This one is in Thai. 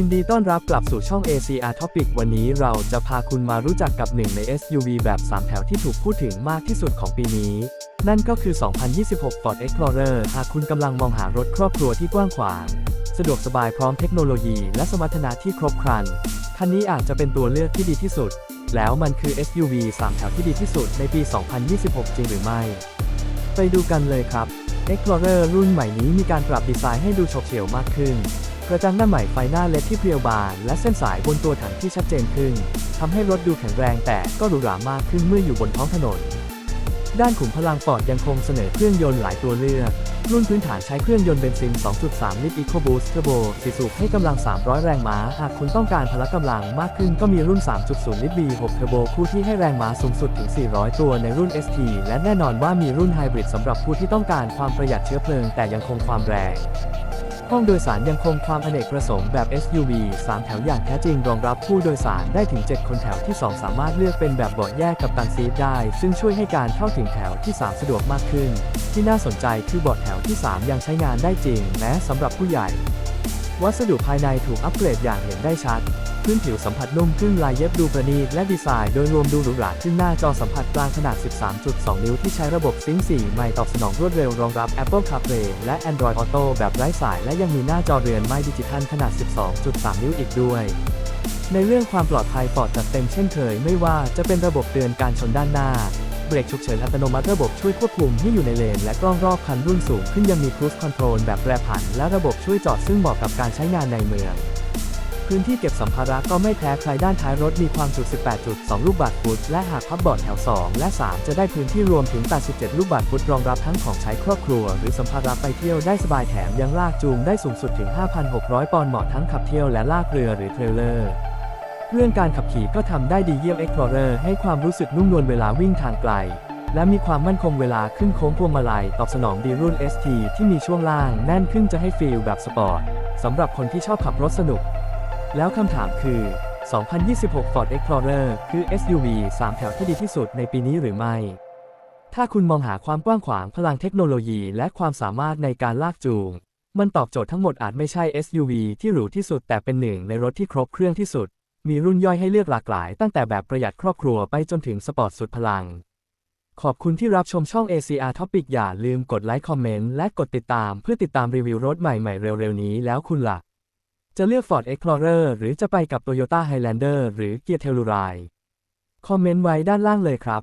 ยินดีต้อนรับกลับสู่ช่อง ACR Topic วันนี้เราจะพาคุณมารู้จักกับหนึ่งใน SUV แบบ 3 แถวที่ถูกพูดถึงมากที่สุดของปีนี้ นั่นก็คือ 2026 Ford Explorer หากคุณกำลังมองหารถครอบครัวที่กว้างขวาง สะดวกสบายพร้อมเทคโนโลยีและสมรรถนะที่ครบครัน คันนี้อาจจะเป็นตัวเลือกที่ดีที่สุด แล้วมันคือ SUV 3 แถวที่ดีที่สุดในปี 2026 จริงหรือไม่ ไปดูกันเลยครับ Explorer รุ่นใหม่นี้มีการปรับดีไซน์ให้ดูโฉบเฉี่ยวมากขึ้น กระจังหน้าใหม่ไฟหน้าเล็ดที่เพรียวบางและเส้นสายบนตัวถังที่ชัดเจนขึ้นทำให้รถดูแข็งแรงแต่ก็หรูหรามากขึ้นเมื่ออยู่บนท้องถนน ด้านขุมพลังฟอร์ดยังคงเสนอเครื่องยนต์หลายตัวเลือก รุ่นพื้นฐานใช้เครื่องยนต์เบนซิน 2.3 ลิตร EcoBoost Turbo 4สูบให้กำลัง 300 แรงม้า หากคุณต้องการพละกำลังมากขึ้นก็มีรุ่น 3.0 ลิตร V6 Turbo คู่ที่ให้แรงม้าสูงสุดถึง 400 ตัวในรุ่น ST และแน่นอนว่ามีรุ่นไฮบริดสำหรับผู้ที่ต้องการความประหยัดเชื้อเพลิงแต่ยังคงความแรง ห้องโดยสารยังคงความอเนกประสงค์แบบ SUV 3 แถวอย่างแท้จริงรองรับผู้โดยสารได้ถึง 7 คนแถวที่ 2 สามารถเลือกเป็นแบบเบาะแยกกับตังซีทได้ ซึ่งช่วยให้การเข้าถึงแถวที่ 3 สะดวกมากขึ้น ที่น่าสนใจคือเบาะแถวที่ 3 ยังใช้งานได้จริง แม้สำหรับผู้ใหญ่ วัสดุภายในถูกอัปเกรดอย่างเห็นได้ชัด พื้นผิวสัมผัสนุ่มขึ้นลายเย็บดูประณีตและดีไซน์โดยรวมดูหรูหราขึ้นหน้าจอสัมผัสกลางขนาด 13.2 นิ้วที่ใช้ระบบซิงค์4ใหม่ตอบสนองรวดเร็วรองรับ Apple CarPlay และ Android Auto แบบไร้สาย และยังมีหน้าจอเรือนไม้ดิจิทัลขนาด 12.3 นิ้วอีกด้วยในเรื่องความปลอดภัยฟอดจัดเต็มเช่นเคยไม่ว่าจะเป็นระบบเตือนการชนด้านหน้า เบรกฉุกเฉินอัตโนมัติระบบช่วยควบคุมให้อยู่ในเลน และกล้องรอบคันรุ่นสูงขึ้นยังมี Cruise Control แบบแปรผัน และระบบช่วยจอดซึ่งเหมาะกับการใช้งานในเมือง พื้นที่เก็บสัมภาระก็ไม่แพ้ใครด้านท้ายรถมีความจุ 18.2 ลูกบาศก์ฟุต และหากพับเบาะแถว 2 และ 3 จะได้พื้นที่รวมถึง 87 ลูกบาศก์ฟุตรองรับทั้งของใช้ครอบครัว หรือสัมภาระไปเที่ยวได้สบายแถมยังลากจูงได้สูงสุดถึง 5,600 ปอนด์เหมาะทั้งขับเที่ยวและลากเรือหรือเทรลเลอร์เรื่องการขับขี่ก็ทำได้ดีเยี่ยม Explorer ให้ความรู้สึกนุ่มนวลเวลาวิ่งทางไกล และมีความมั่นคงเวลาขึ้นโค้งพวงมาลัยตอบสนองดีรุ่น ST ที่มีช่วงล่างแน่นขึ้นจะให้ฟีลแบบสปอร์ตสำหรับคนที่ชอบขับรถสนุก แล้วคำถามคือ 2026 Ford Explorer คือ SUV 3 แถวที่ดีที่สุดในปีนี้หรือไม่ ถ้าคุณมองหาความกว้างขวางพลังเทคโนโลยีและความสามารถในการลากจูง มันตอบโจทย์ทั้งหมดอาจไม่ใช่ SUV ที่หรูที่สุดแต่เป็นหนึ่งในรถที่ครบเครื่องที่สุด มีรุ่นย่อยให้เลือกหลากหลาย ตั้งแต่แบบประหยัดครอบครัวไปจนถึงสปอร์ตสุดพลัง ขอบคุณที่รับชมช่อง ACR Topic อย่าลืมกดไลค์คอมเมนต์และกดติดตามเพื่อติดตามรีวิวรถใหม่ๆเร็วๆนี้แล้วคุณล่ะ จะเลือก Ford Explorer หรือจะไปกับ Toyota Highlander หรือ Kia Telluride คอมเมนต์ไว้ด้านล่างเลยครับ